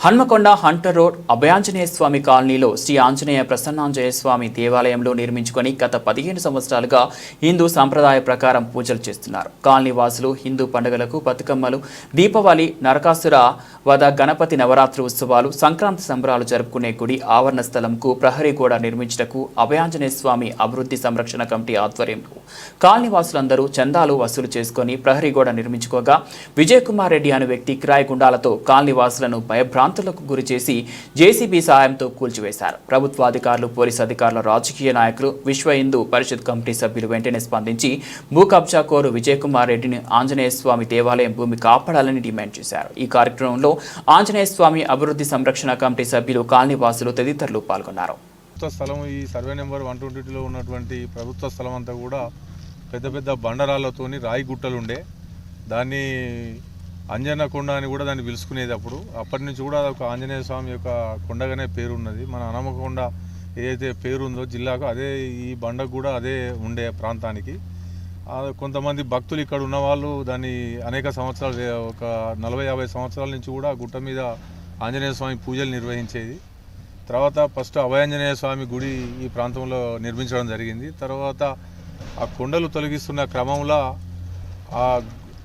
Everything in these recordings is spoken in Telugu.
హన్మకొండ హంటర్ రోడ్ అభయాంజనేయ స్వామి కాలనీలో శ్రీ ఆంజనేయ ప్రసన్నాంజనేయ స్వామి దేవాలయంలో నిర్మించుకొని గత పదిహేను సంవత్సరాలుగా హిందూ సంప్రదాయ ప్రకారం పూజలు చేస్తున్నారు. కాలనీ వాసులు హిందూ పండుగలకు బతుకమ్మలు దీపావళి నరకాసుర వద గణపతి నవరాత్రి ఉత్సవాలు సంక్రాంతి సంబరాలు జరుపుకునే గుడి ఆవరణ స్థలంకు ప్రహరీ గోడ నిర్మించుటకు అభయాంజనేయ స్వామి అభివృద్ధి సంరక్షణ కమిటీ ఆధ్వర్యంలో కాలనీ వాసులందరూ చందాలు వసూలు చేసుకొని ప్రహరీ గోడ నిర్మించుకోగా విజయ్ కుమార్ రెడ్డి అనే వ్యక్తి కిరాయి గుండాలతో కాలనీ వాసులను భయభ్రాంతులకు గురి చేసి జేసీబీ సహాయంతో కూల్చివేశారు. ప్రభుత్వ అధికారులు పోలీసు అధికారుల రాజకీయ నాయకులు విశ్వ హిందూ పరిషత్ కమిటీ సభ్యులు వెంటనే స్పందించి భూ కబ్జా కోరు విజయ్ కుమార్ రెడ్డిని ఆంజనేయ స్వామి దేవాలయం భూమి కాపాడాలని డిమాండ్ చేశారు. ఈ కార్యక్రమంలో ఆంజనేయ స్వామి అభివృద్ధి సంరక్షణ కమిటీ సభ్యులు కాలనీవాసులు తదితరులు పాల్గొన్నారు. ప్రభుత్వ స్థలం ఈ సర్వే నెంబర్ వన్ ట్వంటీలో ఉన్నటువంటి ప్రభుత్వ స్థలం అంతా కూడా పెద్ద పెద్ద బండరాళ్ళతోని రాయి గుట్టలు ఉండే దాన్ని అంజన కొండ అని కూడా దాన్ని పిలుచుకునేది అప్పుడు. అప్పటి నుంచి కూడా ఒక ఆంజనేయ స్వామి యొక్క కొండగానే పేరు ఉన్నది మన అనమకొండ ఏదైతే పేరు ఉందో జిల్లాకు అదే ఈ బండకు కూడా అదే ఉండే ప్రాంతానికి. కొంతమంది భక్తులు ఇక్కడ ఉన్న వాళ్ళు దాన్ని అనేక సంవత్సరాలు ఒక నలభై యాభై సంవత్సరాల నుంచి కూడా గుట్ట మీద ఆంజనేయ స్వామి పూజలు నిర్వహించేది. తర్వాత ఫస్ట్ అభయాంజనేయ స్వామి గుడి ఈ ప్రాంతంలో నిర్మించడం జరిగింది. తర్వాత ఆ కొండలు తొలగిస్తున్న క్రమంలో ఆ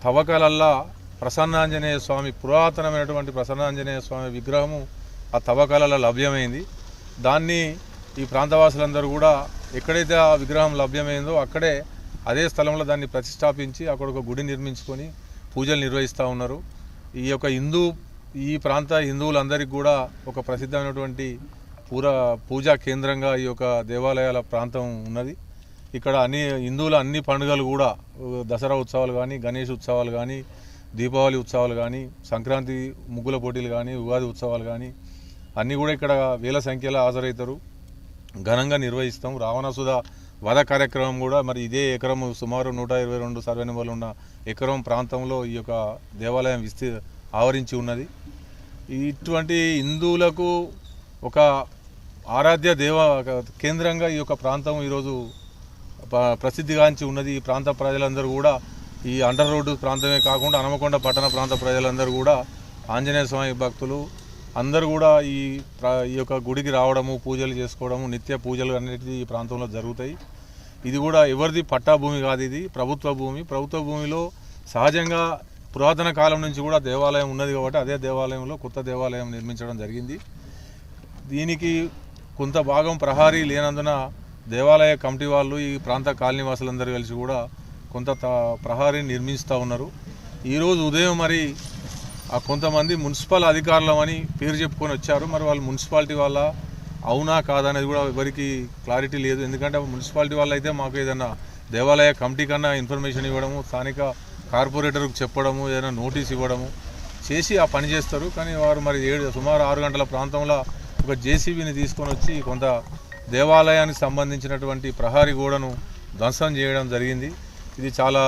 తవ్వకాలల్లా ప్రసన్నాంజనేయ స్వామి పురాతనమైనటువంటి ప్రసన్నాంజనేయ స్వామి విగ్రహము ఆ తవ్వకాలలో లభ్యమైంది. దాన్ని ఈ ప్రాంతవాసులందరూ కూడా ఎక్కడైతే ఆ విగ్రహం లభ్యమైందో అక్కడే అదే స్థలంలో దాన్ని ప్రతిష్టాపించి అక్కడ ఒక గుడి నిర్మించుకొని పూజలు నిర్వహిస్తూ ఉన్నారు. ఈ యొక్క హిందూ ఈ ప్రాంత హిందువులందరికీ కూడా ఒక ప్రసిద్ధమైనటువంటి పూర పూజా కేంద్రంగా ఈ యొక్క దేవాలయాల ప్రాంతం ఉన్నది. ఇక్కడ అన్ని హిందువుల అన్ని పండుగలు కూడా దసరా ఉత్సవాలు కానీ గణేష్ ఉత్సవాలు కానీ దీపావళి ఉత్సవాలు కానీ సంక్రాంతి ముగ్గుల పోటీలు కానీ ఉగాది ఉత్సవాలు కానీ అన్నీ కూడా ఇక్కడ వేల సంఖ్యలో హాజరవుతారు. ఘనంగా నిర్వహిస్తాం. రావణాసుధ వధ కార్యక్రమం కూడా మరి ఇదే ఎకరం సుమారు నూట ఇరవై రెండు సర్వే నెంబర్లు ఉన్న ఎకరం ప్రాంతంలో ఈ యొక్క దేవాలయం విస్తీ ఆవరించి ఉన్నది. ఇటువంటి హిందువులకు ఒక ఆరాధ్య దేవ కేంద్రంగా ఈ యొక్క ప్రాంతం ఈరోజు ప- ప్రసిద్ధిగాంచి ఉన్నది. ఈ ప్రాంత ప్రజలందరూ కూడా ఈ అండర్ రోడ్డు ప్రాంతమే కాకుండా హనుమకొండ పట్టణ ప్రాంత ప్రజలందరూ కూడా ఆంజనేయ స్వామి భక్తులు అందరూ కూడా ఈ ఈ యొక్క గుడికి రావడము పూజలు చేసుకోవడము నిత్య పూజలు అనేటివి ఈ ప్రాంతంలో జరుగుతాయి. ఇది కూడా ఎవరిది పట్టా భూమి కాదు ఇది ప్రభుత్వ భూమి. ప్రభుత్వ భూమిలో సహజంగా పురాతన కాలం నుంచి కూడా దేవాలయం ఉన్నది కాబట్టి అదే దేవాలయంలో కొత్త దేవాలయం నిర్మించడం జరిగింది. దీనికి కొంత భాగం ప్రహారీ లేనందున దేవాలయ కమిటీ వాళ్ళు ఈ ప్రాంత కాలనీవాసులందరూ కలిసి కూడా కొంత ప్రహారీ నిర్మిస్తూ ఉన్నారు. ఈరోజు ఉదయం మరి ఆ కొంతమంది మున్సిపల్ అధికారులమని పేరు చెప్పుకొని వచ్చారు. మరి వాళ్ళు మున్సిపాలిటీ వాళ్ళ అవునా కాదా అనేది కూడా ఎవరికి క్లారిటీ లేదు. ఎందుకంటే మున్సిపాలిటీ వాళ్ళు అయితే మాకు ఏదైనా దేవాలయ కమిటీ కన్నా ఇన్ఫర్మేషన్ ఇవ్వడము స్థానిక కార్పొరేటర్కు చెప్పడము ఏదైనా నోటీస్ ఇవ్వడము చేసి ఆ పని చేస్తారు. కానీ వారు మరి ఏడు సుమారు ఆరు గంటల ప్రాంతంలో ఒక జేసీబీని తీసుకొని వచ్చి కొంత దేవాలయానికి సంబంధించినటువంటి ప్రహారీ గోడను ధ్వంసం చేయడం జరిగింది. ఇది చాలా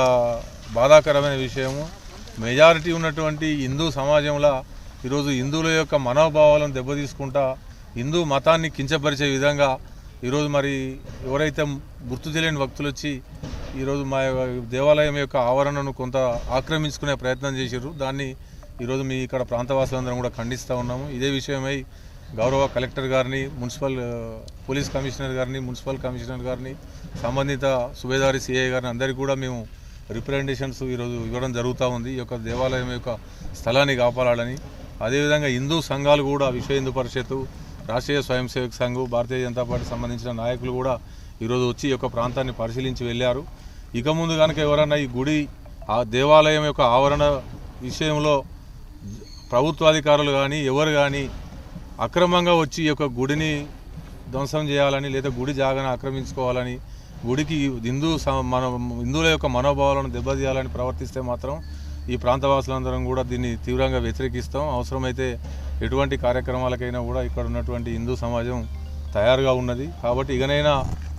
బాధాకరమైన విషయము. మెజారిటీ ఉన్నటువంటి హిందూ సమాజంలో ఈరోజు హిందువుల యొక్క మనోభావాలను దెబ్బతీసుకుంటా హిందూ మతాన్ని కించపరిచే విధంగా ఈరోజు మరి ఎవరైతే గుర్తు తెలియని భక్తులు వచ్చి ఈరోజు మా దేవాలయం యొక్క ఆవరణను కొంత ఆక్రమించుకునే ప్రయత్నం చేశారు దాన్ని ఈరోజు మీ ఇక్కడ ప్రాంతవాసులందరం కూడా ఖండిస్తూ ఉన్నాము. ఇదే విషయమై గౌరవ కలెక్టర్ గారిని మున్సిపల్ పోలీస్ కమిషనర్ గారిని మున్సిపల్ కమిషనర్ గారిని సంబంధిత సుబేదారి సిఐ గారిని అందరికీ కూడా మేము రిప్రజెంటేషన్స్ ఈరోజు ఇవ్వడం జరుగుతూ ఉంది. ఈ యొక్క దేవాలయం యొక్క స్థలాన్ని కాపాడాలని. అదేవిధంగా హిందూ సంఘాలు కూడా విశ్వ హిందూ పరిషత్తు రాష్ట్రీయ స్వయం సేవక సంఘం భారతీయ జనతా పార్టీ సంబంధించిన నాయకులు కూడా ఈరోజు వచ్చి ఈ యొక్క ప్రాంతాన్ని పరిశీలించి వెళ్ళారు. ఇక ముందు కనుక ఎవరన్నా ఈ గుడి ఆ దేవాలయం యొక్క ఆవరణ విషయంలో ప్రభుత్వాధికారులు కానీ ఎవరు కానీ అక్రమంగా వచ్చి ఈ యొక్క గుడిని ధ్వంసం చేయాలని లేదా గుడి జాగాను ఆక్రమించుకోవాలని గుడికి హిందూ స- మన హిందువుల యొక్క మనోభావాలను దెబ్బతీయాలని ప్రవర్తిస్తే మాత్రం ఈ ప్రాంతవాసులందరం కూడా దీన్ని తీవ్రంగా వ్యతిరేకిస్తాం. అవసరమైతే ఎటువంటి కార్యక్రమాలకైనా కూడా ఇక్కడ ఉన్నటువంటి హిందూ సమాజం తయారుగా ఉన్నది. కాబట్టి ఇకనైనా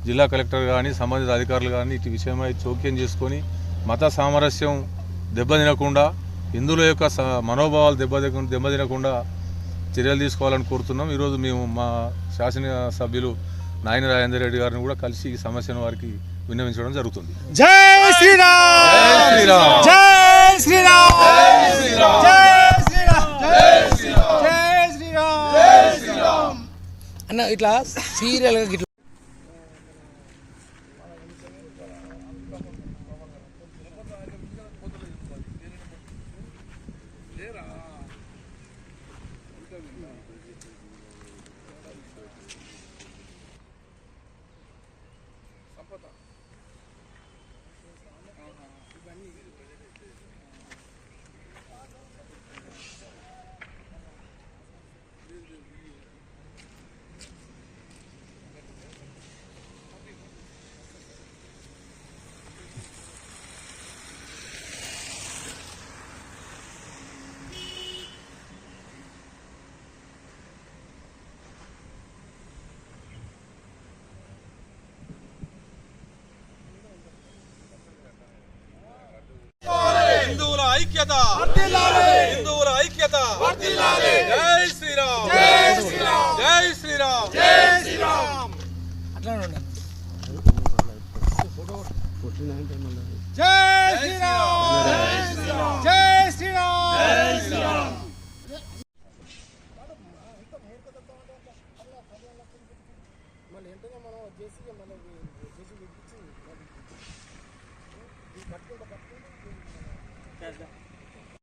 జిల్లా కలెక్టర్ కానీ సంబంధిత అధికారులు కానీ ఇటు విషయమై చోక్యం చేసుకొని మత సామరస్యం దెబ్బతినకుండా హిందువుల యొక్క స- మనోభావాలు దెబ్బతి దెబ్బతినకుండా చర్యలు తీసుకోవాలని కోరుతున్నాం. ఈరోజు మేము మా శాసన సభ్యులు నాయన రాజేందర్ రెడ్డి గారిని కూడా కలిసి ఈ సమస్యను వారికి విన్నవించడం జరుగుతుంది. జై జై శ్రీరామ్! అన్న ఇట్లా సీరియల్గా హిందువుల ఐక్యత హిందువుల ఐక్యత. జై శ్రీరామ్. జై శ్రీరామ్. జై శ్రీరామ్. జై శ్రీరామ్. మళ్ళీ వెంటనే మనం చేసి మళ్ళీ చేసి పట్టుకుంటా